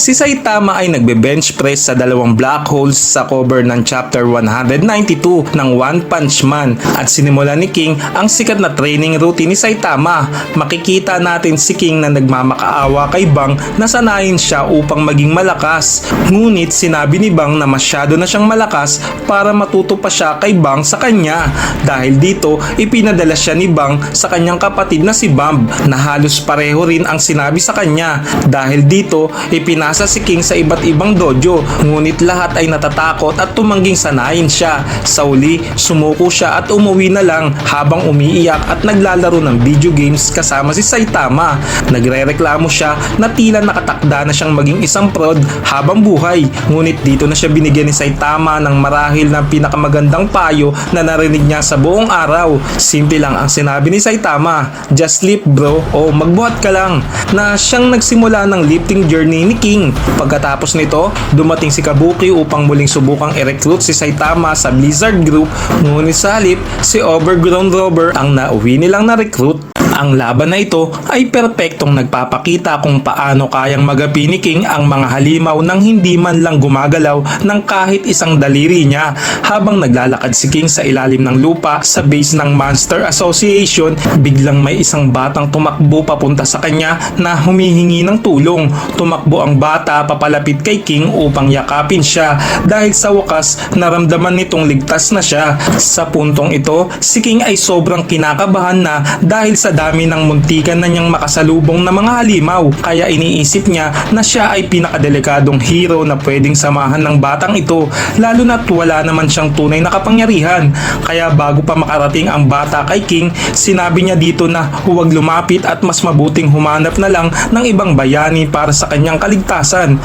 Si Saitama ay nagbe-bench press sa dalawang black holes sa cover ng chapter 192 ng One Punch Man at sinimula ni King ang sikat na training routine ni Saitama. Makikita natin si King na nagmamakaawa kay Bang na sanayin siya upang maging malakas. Ngunit sinabi ni Bang na masyado na siyang malakas para matuto pa siya kay Bang sa kanya. Dahil dito, ipinadala siya ni Bang sa kanyang kapatid na si Bamb na halos pareho rin ang sinabi sa kanya. Dahil dito, ipinasa si King sa iba't ibang dojo. Ngunit lahat ay natatakot at tumangging sanayin siya. Sa uli, sumuko siya at umuwi na lang habang umiiyak at naglalaro ng video games kasama si Saitama. Nagrereklamo siya na tila nakatakda na siyang maging isang prod habang buhay. Ngunit dito na siya binigyan ni Saitama ng marahil ng pinakamagandang payo na narinig niya sa buong araw. Simple lang ang sinabi ni Saitama, just sleep bro o magbuhat ka lang na siyang nagsimula ng lifting journey ni King. Pagkatapos nito, dumating si Kabuki upang muling subukang i-recruit si Saitama sa Blizzard Group ngunit sa halip si Overgrown Rover ang nauwi nilang na-recruit. Ang laban na ito ay perpektong nagpapakita kung paano kayang magapi ni King ang mga halimaw nang hindi man lang gumagalaw ng kahit isang daliri niya habang naglalakad si King sa ilalim ng lupa sa base ng Monster Association biglang may isang batang tumakbo papunta sa kanya na humihingi ng tulong. Tumakbo ang bata papalapit kay King upang yakapin siya dahil sa wakas naramdaman nitong ligtas na siya. Sa puntong ito, si King ay sobrang kinakabahan na dahil sa dami ng muntikan na niyang makasalubong na mga halimaw. Kaya iniisip niya na siya ay pinakadelikadong hero na pwedeng samahan ng batang ito lalo na't wala naman siyang tunay na kapangyarihan. Kaya bago pa makarating ang bata kay King sinabi niya dito na huwag lumapit at mas mabuting humanap na lang ng ibang bayani para sa kanyang kaligtasan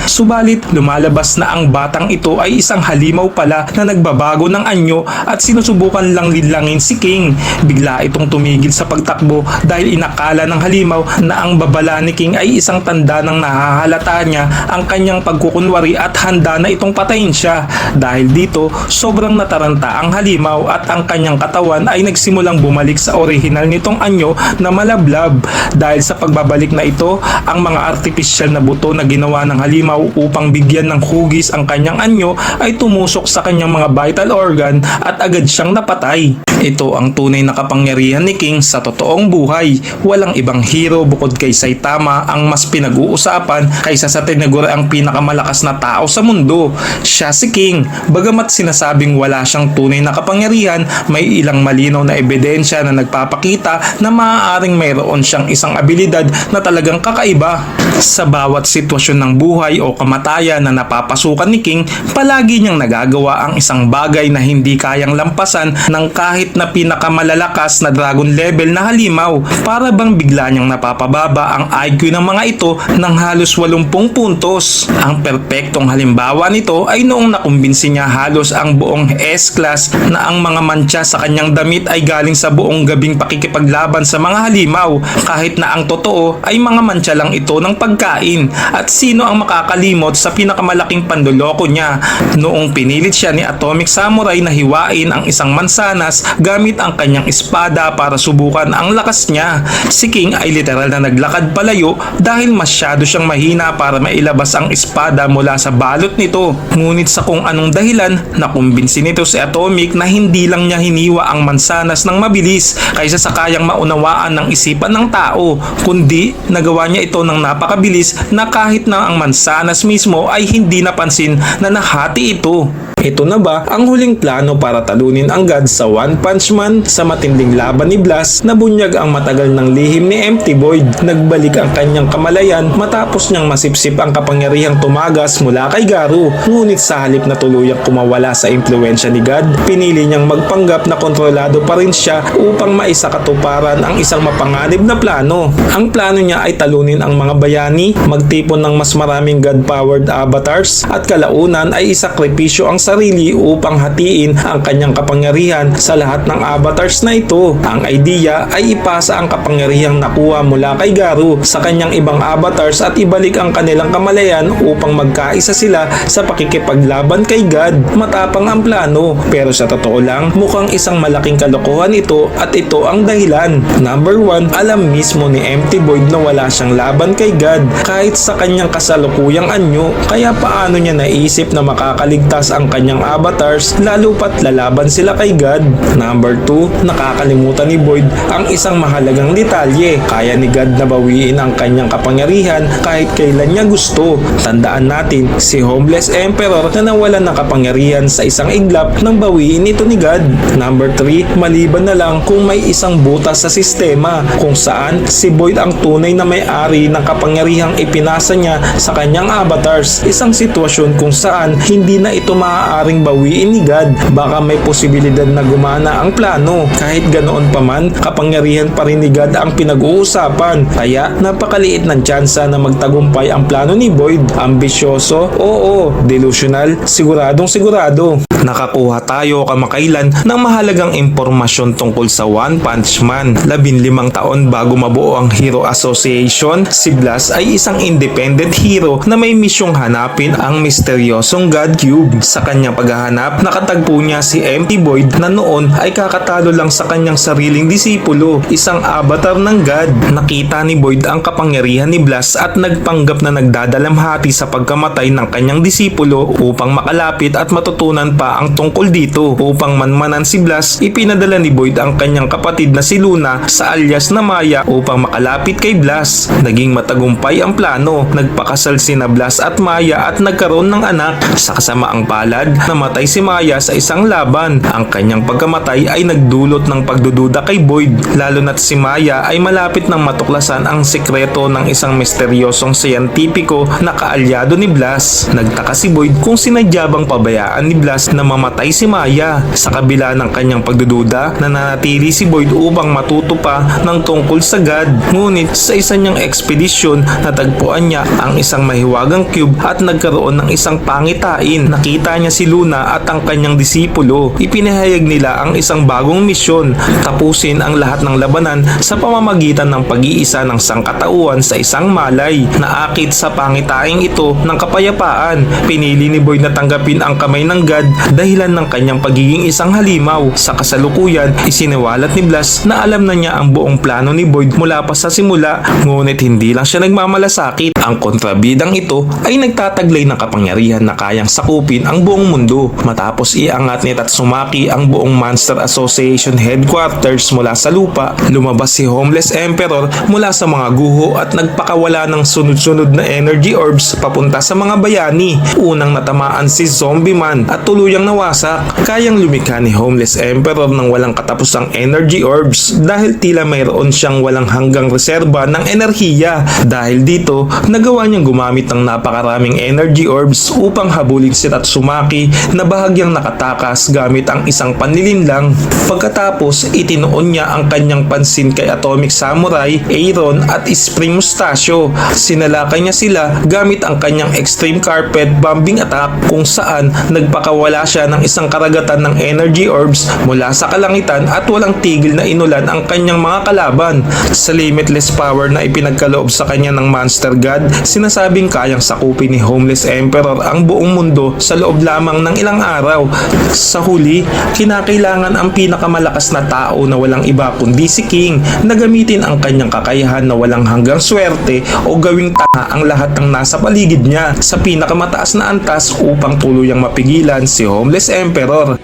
subalit lumalabas na ang batang ito ay isang halimaw pala na nagbabago ng anyo at sinusubukan lang linlangin si King bigla itong tumigil sa pagtakbo dahil inakala ng halimaw na ang babala ni King ay isang tanda ng nahahalata niya ang kanyang pagkukunwari at handa na itong patayin siya. Dahil dito, sobrang nataranta ang halimaw at ang kanyang katawan ay nagsimulang bumalik sa orihinal nitong anyo na malablab. Dahil sa pagbabalik na ito, ang mga artificial na buto na ginawa ng halimaw upang bigyan ng hugis ang kanyang anyo ay tumusok sa kanyang mga vital organ at agad siyang napatay. Ito ang tunay na kapangyarihan ni King sa totoong buhay. Walang ibang hero bukod kay Saitama ang mas pinag-uusapan kaysa sa tinaguri ang pinakamalakas na tao sa mundo. Siya si King. Bagamat sinasabing wala siyang tunay na kapangyarihan, may ilang malinaw na ebidensya na nagpapakita na maaaring mayroon siyang isang abilidad na talagang kakaiba. Sa bawat sitwasyon ng buhay o kamatayan na napapasukan ni King, palagi niyang nagagawa ang isang bagay na hindi kayang lampasan ng kahit na pinakamalalakas na dragon level na halimaw. Para bang bigla niyang napapababa ang IQ ng mga ito ng halos 80 puntos. Ang perpektong halimbawa nito ay noong nakumbinsi niya halos ang buong S-class na ang mga mantsa sa kanyang damit ay galing sa buong gabing pakikipaglaban sa mga halimaw. Kahit na ang totoo ay mga mantsa lang ito ng pagkain. At sino ang makakalimot sa pinakamalaking panduloko niya noong pinilit siya ni Atomic Samurai na hiwain ang isang mansanas gamit ang kanyang espada para subukan ang lakas niya. Si King ay literal na naglakad palayo dahil masyado siyang mahina para mailabas ang espada mula sa balot nito. Ngunit sa kung anong dahilan, nakumbinsi nito si Atomic na hindi lang niya hiniwa ang mansanas ng mabilis kaysa sa kayang maunawaan ng isipan ng tao, kundi nagawa niya ito ng napakabilis na kahit na ang mansanas mismo ay hindi napansin na nahati ito. Ito na ba ang huling plano para talunin ang God sa One Punch Man sa matinding laban ni Blast na bunyag ang matagal ng lihim ni Empty Void. Nagbalik ang kanyang kamalayan matapos niyang masipsip ang kapangyarihang tumagas mula kay Garu. Ngunit sa halip na tuluyang kumawala sa impluensya ni God, pinili niyang magpanggap na kontrolado pa rin siya upang maisakatuparan ang isang mapanganib na plano. Ang plano niya ay talunin ang mga bayani, magtipon ng mas maraming God-powered avatars at kalaunan ay isakripisyo ang sarili upang hatiin ang kanyang kapangyarihan sa lahat ng avatars na ito. Ang idea ay ipasa ang kapangyarihang nakuha mula kay Garu sa kanyang ibang avatars at ibalik ang kanilang kamalayan upang magkaisa sila sa pakikipaglaban kay God. Matapang ang plano pero sa totoo lang mukhang isang malaking kalokohan ito at ito ang dahilan. Number 1, alam mismo ni Empty Void na wala siyang laban kay God kahit sa kanyang kasalukuyang anyo kaya paano niya naisip na makakaligtas ang kanyang avatars lalo pat lalaban sila kay God. Number 2, nakakalimutan ni Boyd ang isang mahalagang detalye. Kaya ni God na bawiin ang kanyang kapangyarihan kahit kailan niya gusto. Tandaan natin, si Homeless Emperor na nawalan ng kapangyarihan sa isang iglap nang bawiin ito ni God. Number 3, maliban na lang kung may isang butas sa sistema kung saan si Boyd ang tunay na may-ari ng kapangyarihang ipinasa niya sa kanyang avatars. Isang sitwasyon kung saan hindi na ito maaaring bawiin ni God. Baka may posibilidad na gumana ang plano. Kahit ganoon pa man, kapangyarihan pa rin ni God ang pinag-uusapan. Kaya napakaliit ng tsansa na magtagumpay ang plano ni Boyd. Ambisyoso? Oo. Delusional? Siguradong sigurado. Nakakuha tayo kamakailan ng mahalagang impormasyon tungkol sa One Punch Man. Labinlimang taon bago mabuo ang Hero Association, si Blas ay isang independent hero na may misyong hanapin ang misteryosong God Cube. Sa kanyang paghahanap, nakatagpo niya si Empty Void na noon ay kakatalo lang sa kanyang sariling disipulo, isang avatar ng God. Nakita ni Void ang kapangyarihan ni Blas at nagpanggap na nagdadalamhati sa pagkamatay ng kanyang disipulo upang makalapit at matutunan pa ang tungkol dito. Upang manmanan si Blas, ipinadala ni Boyd ang kanyang kapatid na si Luna sa alias na Maya upang makalapit kay Blas. Naging matagumpay ang plano. Nagpakasal si na Blas at Maya at nagkaroon ng anak. Sa kasamaang palad, namatay si Maya sa isang laban. Ang kanyang pagkamatay ay nagdulot ng pagdududa kay Boyd, lalo na't si Maya ay malapit nang matuklasan ang sekreto ng isang misteryosong siyentipiko na kaalyado ni Blas. Nagtaka si Boyd kung sinadya bang pabayaan ni Blas na mamatay si Maya. Sa kabila ng kanyang pagdududa, nananatili si Boyd upang matuto pa ng tungkol sa God. Ngunit sa isa niyang ekspedisyon, natagpuan niya ang isang mahiwagang cube at nagkaroon ng isang pangitain. Nakita niya si Luna at ang kanyang disipulo. Ipinahayag nila ang isang bagong misyon, tapusin ang lahat ng labanan sa pamamagitan ng pag-iisa ng sangkatauhan sa isang malay. Naakit sa pangitaing ito ng kapayapaan. Pinili ni Boyd na tanggapin ang kamay ng God dahilan ng kanyang pagiging isang halimaw. Sa kasalukuyan, isiniwalat ni Blas na alam na niya ang buong plano ni Boyd mula pa sa simula, ngunit hindi lang siya nagmamalasakit. Ang kontrabidang ito ay nagtataglay ng kapangyarihan na kayang sakupin ang buong mundo. Matapos iangat ni Tatsumaki ang buong Monster Association headquarters mula sa lupa, lumabas si Homeless Emperor mula sa mga guho at nagpakawala ng sunod-sunod na energy orbs papunta sa mga bayani. Unang natamaan si Zombie Man at tuluyang nawasak. Kayang lumikha ni Homeless Emperor ng walang katapusang energy orbs dahil tila mayroon siyang walang hanggang reserba ng enerhiya. Dahil dito, nagawa niyang gumamit ng napakaraming energy orbs upang habulin si Tatsumaki na bahagyang nakatakas gamit ang isang panlilinlang. Pagkatapos, itinuon niya ang kanyang pansin kay Atomic Samurai, Aaron at Spring Mustachio. Sinalakay niya sila gamit ang kanyang Extreme Carpet Bombing Attack kung saan nagpakawala siya ng isang karagatan ng energy orbs mula sa kalangitan at walang tigil na inulan ang kanyang mga kalaban. Sa limitless power na ipinagkaloob sa kanya ng Monster God, sinasabing kayang sakupin ni Homeless Emperor ang buong mundo sa loob lamang ng ilang araw. Sa huli, kinakailangan ang pinakamalakas na tao na walang iba kundi si King na gamitin ang kanyang kakayahan na walang hanggang swerte o gawing tanga ang lahat ng nasa paligid niya sa pinakamataas na antas upang tuluyang mapigilan si Homeless Emperor.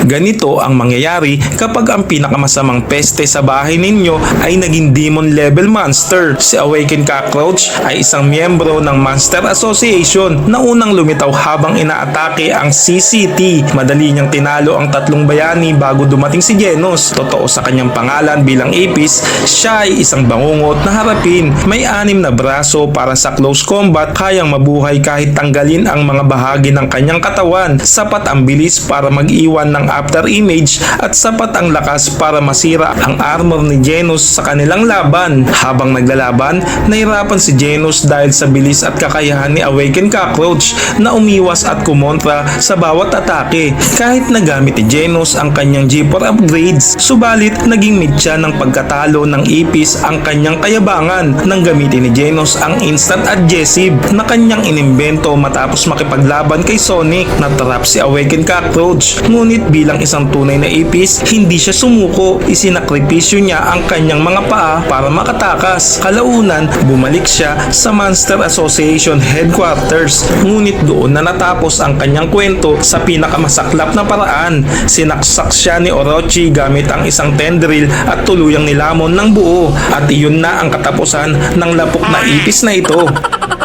Ganito ang mangyayari kapag ang pinakamasamang peste sa bahay ninyo ay naging demon level monster. Si Awakened Cockroach ay isang miyembro ng Monster Association na unang lumitaw habang inaatake ang CCT. Madali niyang tinalo ang tatlong bayani bago dumating si Genos. Totoo sa kanyang pangalan bilang Apis, siya ay isang bangungot na harapin. May anim na braso para sa close combat, kayang mabuhay kahit tanggalin ang mga bahagi ng kanyang katawan. Sapat ang bilis para mag-iwan ng after image at sapat ang lakas para masira ang armor ni Genos sa kanilang laban. Habang naglalaban, nahirapan si Genos dahil sa bilis at kakayahan ni Awakened Cockroach na umiwas at kumontra sa bawat atake. Kahit nagamit ni Genos ang kanyang G4 upgrades, subalit naging mitya ng pagkatalo ng Ipis ang kanyang kayabangan nang gamitin ni Genos ang instant adhesive na kanyang inimbento matapos makipaglaban kay Sonic. Natrap si Awakened Cockroach, ngunit bilang isang tunay na ipis, hindi siya sumuko. Isinakripisyo niya ang kanyang mga paa para makatakas. Kalaunan, bumalik siya sa Monster Association headquarters. Ngunit doon na natapos ang kanyang kwento sa pinakamasaklap na paraan. Sinaksak siya ni Orochi gamit ang isang tendril at tuluyang nilamon ng buo. At iyon na ang katapusan ng lapok na ipis na ito.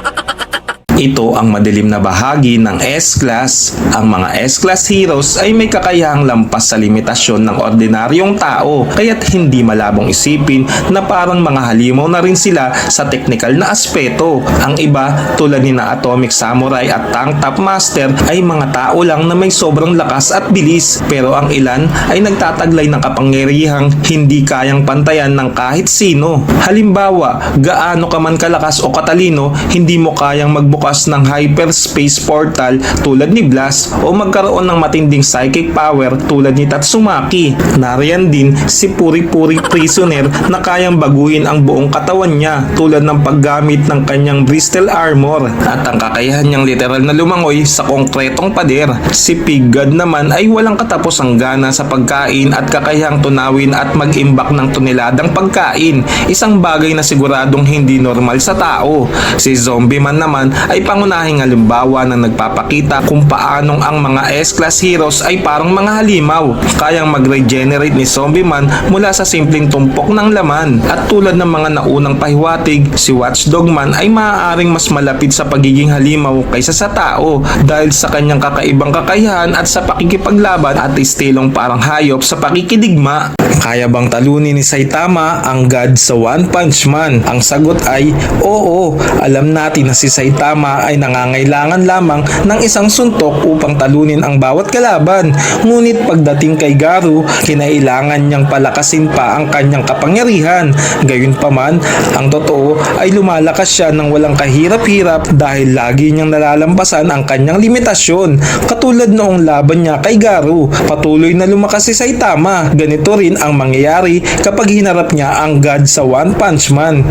Ito ang madilim na bahagi ng S-Class. Ang mga S-Class heroes ay may kakayahang lampas sa limitasyon ng ordinaryong tao kaya't hindi malabong isipin na parang mga halimaw na rin sila sa teknikal na aspeto. Ang iba tulad ni na Atomic Samurai at Tank Top Master ay mga tao lang na may sobrang lakas at bilis pero ang ilan ay nagtataglay ng kapangyarihang hindi kayang pantayan ng kahit sino. Halimbawa, gaano ka man kalakas o katalino, hindi mo kayang magbukas ng hyperspace portal tulad ni Blast o magkaroon ng matinding psychic power tulad ni Tatsumaki. Nariyan din si Puri Puri Prisoner na kayang baguhin ang buong katawan niya tulad ng paggamit ng kanyang Bristol Armor at ang kakayahan niyang literal na lumangoy sa konkretong pader. Si Pig God naman ay walang katapos ang gana sa pagkain at kakayahang tunawin at mag-imbak ng toneladang pagkain, isang bagay na siguradong hindi normal sa tao. Si Zombie Man naman pangunahing halimbawa na nagpapakita kung paanong ang mga S-Class heroes ay parang mga halimaw. Kayang mag-regenerate ni Zombie Man mula sa simpleng tumpok ng laman. At tulad ng mga naunang pahiwatig, si Watchdog Man ay maaaring mas malapit sa pagiging halimaw kaysa sa tao dahil sa kanyang kakaibang kakayahan at sa pakikipaglaban at estilong parang hayop sa pakikidigma. Kaya bang talunin ni Saitama ang God sa One Punch Man? Ang sagot ay oo. Alam natin na si Saitama ay nangangailangan lamang ng isang suntok upang talunin ang bawat kalaban. Ngunit pagdating kay Garu, kinailangan niyang palakasin pa ang kanyang kapangyarihan. Gayunpaman, ang totoo ay lumalakas siya ng walang kahirap-hirap dahil lagi niyang nalalampasan ang kanyang limitasyon. Katulad noong laban niya kay Garu, patuloy na lumakas si Saitama. Ganito rin ang mangyayari kapag hinarap niya ang God sa One Punch Man.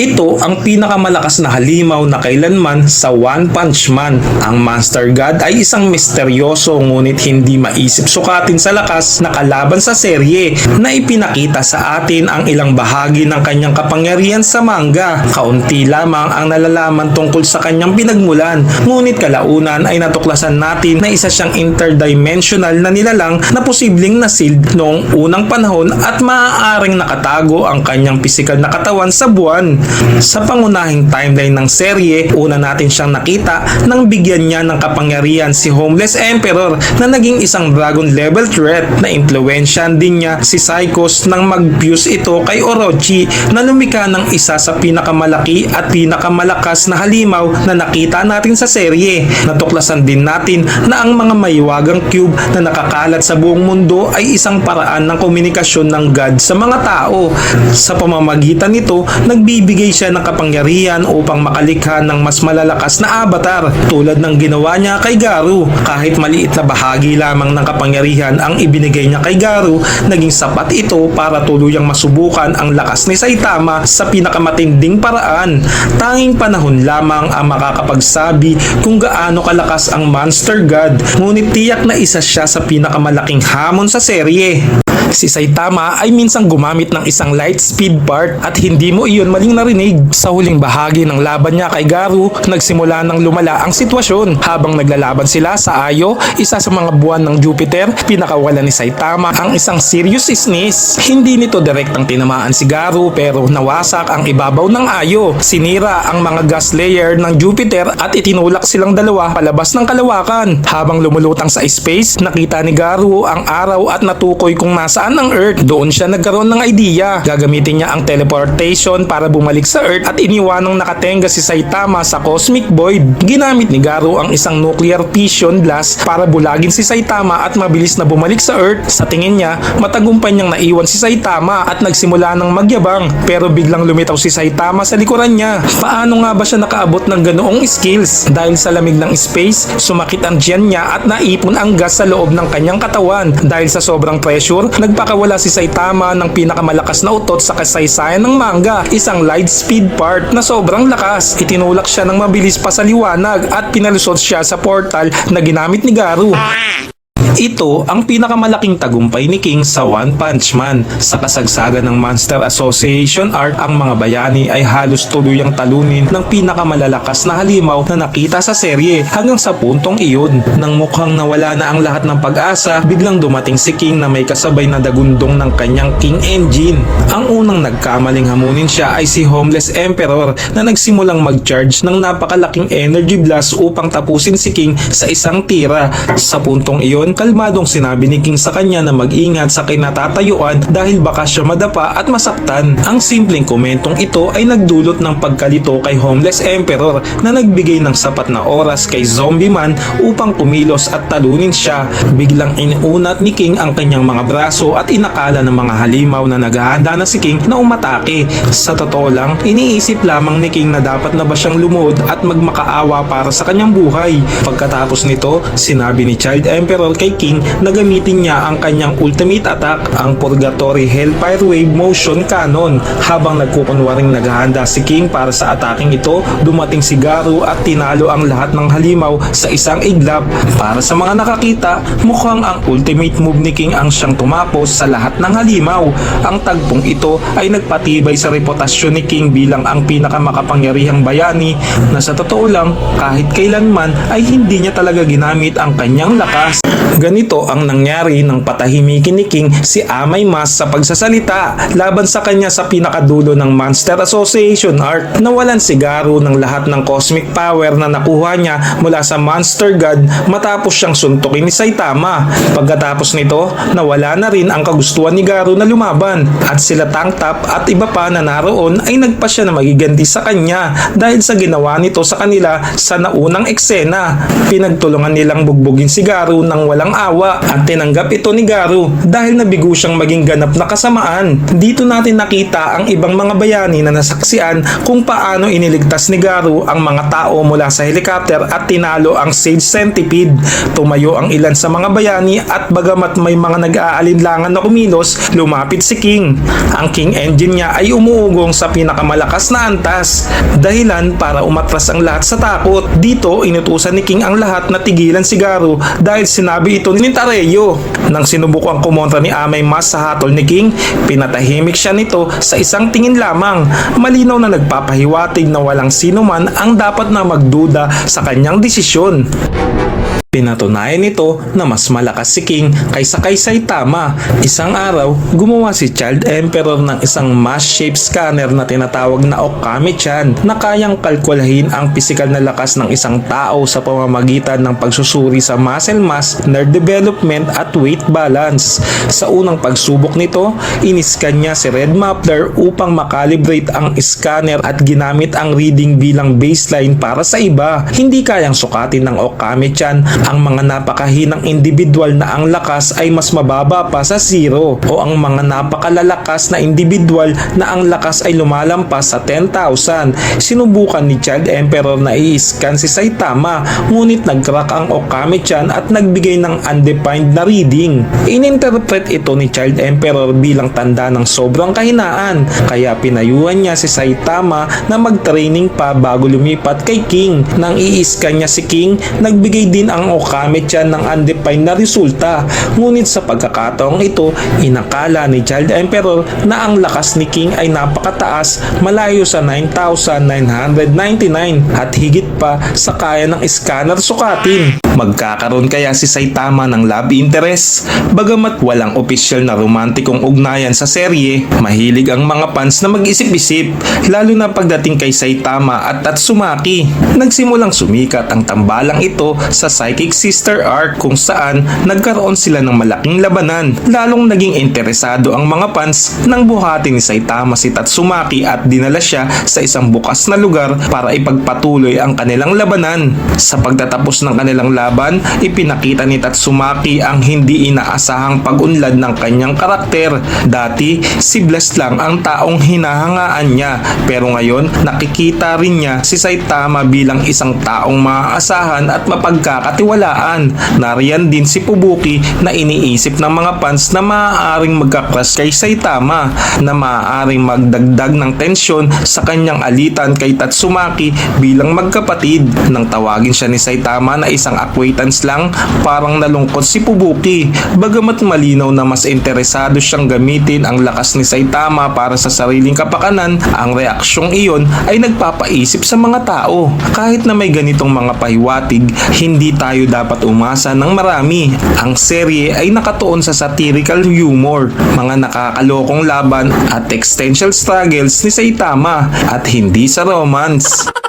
Ito ang pinakamalakas na halimaw na kailanman sa One Punch Man. Ang Monster God ay isang misteryoso ngunit hindi maisip sukatin sa lakas na kalaban sa serye na ipinakita sa atin ang ilang bahagi ng kanyang kapangyarihan sa manga. Kaunti lamang ang nalalaman tungkol sa kanyang pinagmulan ngunit kalaunan ay natuklasan natin na isa siyang interdimensional na nilalang na posibleng nasiled noong unang panahon at maaaring nakatago ang kanyang pisikal na katawan sa buwan. Sa pangunahing timeline ng serye, una natin siyang nakita nang bigyan niya ng kapangyarihan si Homeless Emperor na naging isang dragon level threat na impluensyahan din niya si Psychos nang mag-fuse ito kay Orochi na lumika ng isa sa pinakamalaki at pinakamalakas na halimaw na nakita natin sa serye. Natuklasan din natin na ang mga maywagang cube na nakakalat sa buong mundo ay isang paraan ng komunikasyon ng God sa mga tao. Sa pamamagitan nito, nagbibigay siya ng kapangyarihan upang makalikha ng mas malalakas na avatar tulad ng ginawa niya kay Garu. Kahit maliit na bahagi lamang ng kapangyarihan ang ibinigay niya kay Garu, naging sapat ito para tuluyang masubukan ang lakas ni Saitama sa pinakamatinding paraan. Tanging panahon lamang ang makakapagsabi kung gaano kalakas ang Monster God, ngunit tiyak na isa siya sa pinakamalaking hamon sa serye. Si Saitama ay minsang gumamit ng isang light speed part at hindi mo iyon maling narinig. Sa huling bahagi ng laban niya kay Garu, nagsimula ng lumala ang sitwasyon. Habang naglalaban sila sa Ayo, isa sa mga buwan ng Jupiter, pinakawala ni Saitama ang isang serious isnis. Hindi nito direktang tinamaan si Garu pero nawasak ang ibabaw ng Ayo. Sinira ang mga gas layer ng Jupiter at itinulak silang dalawa palabas ng kalawakan. Habang lumulutang sa space, nakita ni Garu ang araw at natukoy kung nasaan ang Earth. Doon siya nagkaroon ng idea. Gagamitin niya ang teleportation para bumalik sa Earth at iniwanang nakatenga si Saitama sa cosmic void. Ginamit ni Garu ang isang nuclear fission blast para bulagin si Saitama at mabilis na bumalik sa Earth. Sa tingin niya, matagumpay niyang naiwan si Saitama at nagsimula ng magyabang pero biglang lumitaw si Saitama sa likuran niya. Paano nga ba siya nakaabot ng ganoong skills? Dahil sa lamig ng space, sumakit ang tiyan niya at naipon ang gas sa loob ng kanyang katawan. Dahil sa sobrang pressure, nagpakawala si Saitama ng pinakamalakas na utot sa kasaysayan ng manga, isang light speed part na sobrang lakas. Itinulak siya ng mabilis pa sa liwanag at pinalusot siya sa portal na ginamit ni Garu. Ito ang pinakamalaking tagumpay ni King sa One Punch Man. Sa kasagsagan ng Monster Association Arc, ang mga bayani ay halos tuluyang talunin ng pinakamalalakas na halimaw na nakita sa serye hanggang sa puntong iyon. Nang mukhang nawala na ang lahat ng pag-asa, biglang dumating si King na may kasabay na dagundong ng kanyang King Engine. Ang unang nagkamaling hamunin siya ay si Homeless Emperor na nagsimulang mag-charge ng napakalaking energy blast upang tapusin si King sa isang tira. Sa puntong iyon, kalmadong sinabi ni King sa kanya na mag-ingat sa kinatatayuan dahil baka siya madapa at masaktan. Ang simpleng komentong ito ay nagdulot ng pagkalito kay Homeless Emperor na nagbigay ng sapat na oras kay Zombie Man upang kumilos at talunin siya. Biglang iniunat ni King ang kanyang mga braso at inakala ng mga halimaw na naghahanda na si King na umatake. Sa totoo lang, iniisip lamang ni King na dapat na ba siyang lumuhod at magmakaawa para sa kanyang buhay. Pagkatapos nito, sinabi ni Child Emperor kay King na gamitin niya ang kanyang ultimate attack, ang Purgatory Hellfire Wave Motion Cannon. Habang nagkukunwaring naghahanda si King para sa ataking ito, dumating si Garu at tinalo ang lahat ng halimaw sa isang iglap. Para sa mga nakakita, mukhang ang ultimate move ni King ang siyang tumapos sa lahat ng halimaw. Ang tagpong ito ay nagpatibay sa reputasyon ni King bilang ang pinakamakapangyarihang bayani na sa totoo lang kahit kailanman ay hindi niya talaga ginamit ang kanyang lakas. Ganito ang nangyari nang patahimikin ni King si Amay Mas sa pagsasalita laban sa kanya sa pinakadulo ng Monster Association Arc. Nawalan si Garu ng lahat ng cosmic power na nakuha niya mula sa Monster God matapos siyang suntukin ni Saitama. Pagkatapos nito, nawala na rin ang kagustuhan ni Garu na lumaban at sila Tank Top at iba pa na naroon ay nagpasya na magiganti sa kanya dahil sa ginawa nito sa kanila sa naunang eksena. Pinagtulungan nilang bugbugin si Garu ng walang awa at tinanggap ito ni Garu dahil nabigo siyang maging ganap na kasamaan. Dito natin nakita ang ibang mga bayani na nasaksian kung paano iniligtas ni Garu ang mga tao mula sa helicopter at tinalo ang Sage Centipede. Tumayo ang ilan sa mga bayani at bagamat may mga nag-aalinlangan na kumilos, lumapit si King. Ang King engine niya ay umuugong sa pinakamalakas na antas, dahilan para umatras ang lahat sa takot. Dito, inutusan ni King ang lahat na tigilan si Garu dahil sinabi ito ni Tareyo. Nang sinubukang kumontra ni Amay Mas sa hatol ni King, pinatahimik siya nito sa isang tingin lamang. Malinaw na nagpapahiwatig na walang sino man ang dapat na magduda sa kanyang desisyon. Pinatunayan nito na mas malakas si King kaysa kay Saitama. Isang araw, gumawa si Child Emperor ng isang mass shape scanner na tinatawag na Okami-chan na kayang kalkulahin ang pisikal na lakas ng isang tao sa pamamagitan ng pagsusuri sa muscle mass, nerve development at weight balance. Sa unang pagsubok nito, iniskan niya si Red Muffler upang makalibrate ang scanner at ginamit ang reading bilang baseline para sa iba. Hindi kayang sukatin ng Okami-chan ang mga napakahinang individual na ang lakas ay mas mababa pa sa zero o ang mga napakalalakas na individual na ang lakas ay lumalampas sa 10,000. Sinubukan ni Child Emperor na i-scan si Saitama ngunit nag-crack ang Okami-chan at nagbigay ng undefined na reading. Ininterpret ito ni Child Emperor bilang tanda ng sobrang kahinaan kaya pinayuhan niya si Saitama na mag-training pa bago lumipat kay King. Nang i-scan niya si King, nagbigay din ang Okami-chan ng undefined na resulta. Ngunit sa pagkakataong ito, inakala ni Child Emperor na ang lakas ni King ay napakataas malayo sa 9,999 at higit pa sa kaya ng scanner sukatin. Magkakaroon kaya si Saitama ng love interest? Bagamat walang opisyal na romantikong ugnayan sa serye, mahilig ang mga fans na mag-isip-isip, lalo na pagdating kay Saitama at Tatsumaki. Nagsimulang sumikat ang tambalang ito sa Psychic Sister Arc kung saan nagkaroon sila ng malaking labanan. Lalong naging interesado ang mga fans nang buhati ni Saitama si Tatsumaki at dinala siya sa isang bukas na lugar para ipagpatuloy ang kanilang labanan. Sa pagtatapos ng kanilang laban, ipinakita ni Tatsumaki ang hindi inaasahang pag-unlad ng kanyang karakter. Dati, si Bless lang ang taong hinahangaan niya pero ngayon nakikita rin niya si Saitama bilang isang taong maaasahan at mapagkakatiwalaan. Nariyan din si Fubuki na iniisip ng mga fans na maaaring magkakrush kay Saitama na maaaring magdagdag ng tensyon sa kanyang alitan kay Tatsumaki bilang magkapatid. Nang tawagin siya ni Saitama na isang acquaintance lang, parang nalungkot si Pubuki. Bagamat malinaw na mas interesado siyang gamitin ang lakas ni Saitama para sa sariling kapakanan, ang reaksyong iyon ay nagpapaisip sa mga tao. Kahit na may ganitong mga pahiwatig, hindi tayo dapat umasa ng marami. Ang serye ay nakatuon sa satirical humor, mga nakakalokong laban at existential struggles ni Saitama at hindi sa romance.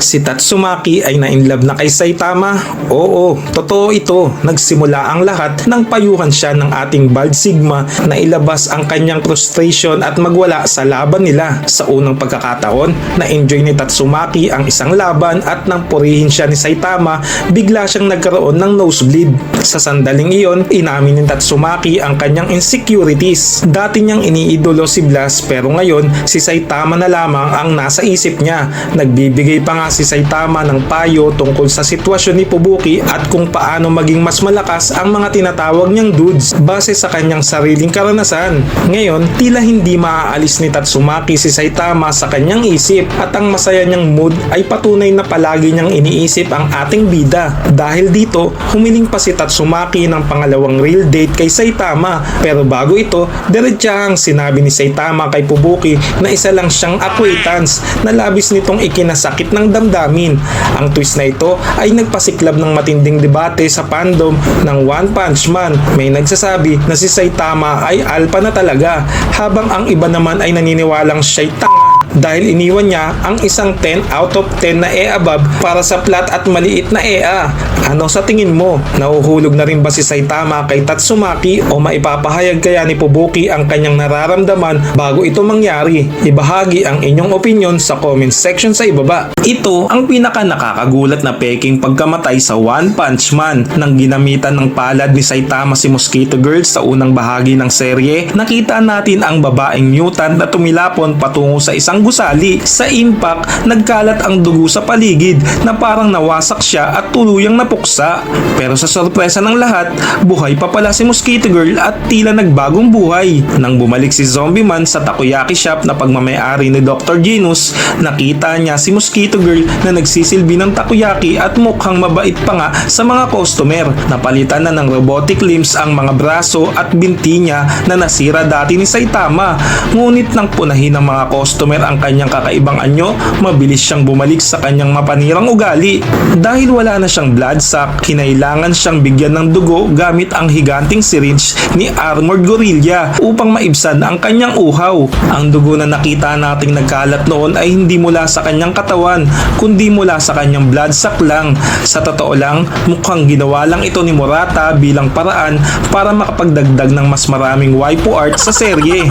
Si Tatsumaki ay na-inlove na kay Saitama? Oo, totoo ito. Nagsimula ang lahat nang payuhan siya ng ating Bald Sigma na ilabas ang kanyang frustration at magwala sa laban nila. Sa unang pagkakataon, na-enjoy ni Tatsumaki ang isang laban at nang purihin siya ni Saitama, bigla siyang nagkaroon ng nosebleed. Sa sandaling iyon, inamin ni Tatsumaki ang kanyang insecurities. Dati niyang iniidolo si Blas pero ngayon, si Saitama na lamang ang nasa isip niya. Nagbibigay pa nga si Saitama ng payo tungkol sa sitwasyon ni Pubuki at kung paano maging mas malakas ang mga tinatawag niyang dudes base sa kanyang sariling karanasan. Ngayon, tila hindi maaalis ni Tatsumaki si Saitama sa kanyang isip at ang masaya niyang mood ay patunay na palagi niyang iniisip ang ating bida. Dahil dito, humiling pa si Tatsumaki ng pangalawang real date kay Saitama pero bago ito, diretsahang sinabi ni Saitama kay Pubuki na isa lang siyang acquaintance na labis nitong ikinasakit ng damdamin. Ang twist na ito ay nagpasiklab ng matinding debate sa fandom ng One Punch Man. May nagsasabi na si Saitama ay alpha na talaga habang ang iba naman ay naniniwalang siya'y tanga dahil iniwan niya ang isang 10 out of 10 na E above para sa flat at maliit na EA. Ano sa tingin mo? Nahuhulog na rin ba si Saitama kay Tatsumaki o maipapahayag kaya ni Pubuki ang kanyang nararamdaman bago ito mangyari? Ibahagi ang inyong opinion sa comment section sa ibaba. Ito ang pinaka nakakagulat na peking pagkamatay sa One Punch Man nang ginamitan ng palad ni Saitama si Mosquito Girl sa unang bahagi ng serye. Nakita natin ang babaeng mutant na tumilapon patungo sa isang gusali. Sa impact, nagkalat ang dugo sa paligid na parang nawasak siya at tuluyang napuksa. Pero sa sorpresa ng lahat, buhay pa pala si Mosquito Girl at tila nagbagong buhay. Nang bumalik si Zombie Man sa takoyaki shop na pagmamayari ni Dr. Genus, nakita niya si Mosquito Girl na nagsisilbi ng takoyaki at mukhang mabait pa nga sa mga customer. Napalitan na ng robotic limbs ang mga braso at binti niya na nasira dati ni Saitama. Ngunit nang punahin ng mga customer ang kanyang kakaibang anyo, mabilis siyang bumalik sa kanyang mapanirang ugali. Dahil wala na siyang blood sac, kinailangan siyang bigyan ng dugo gamit ang higanting syringe ni Armored Gorilla upang maibsan ang kanyang uhaw. Ang dugo na nakita nating nagkalat noon ay hindi mula sa kanyang katawan, kundi mula sa kanyang blood sac lang. Sa totoo lang, mukhang ginawa lang ito ni Murata bilang paraan para makapagdagdag ng mas maraming waifu art sa serye.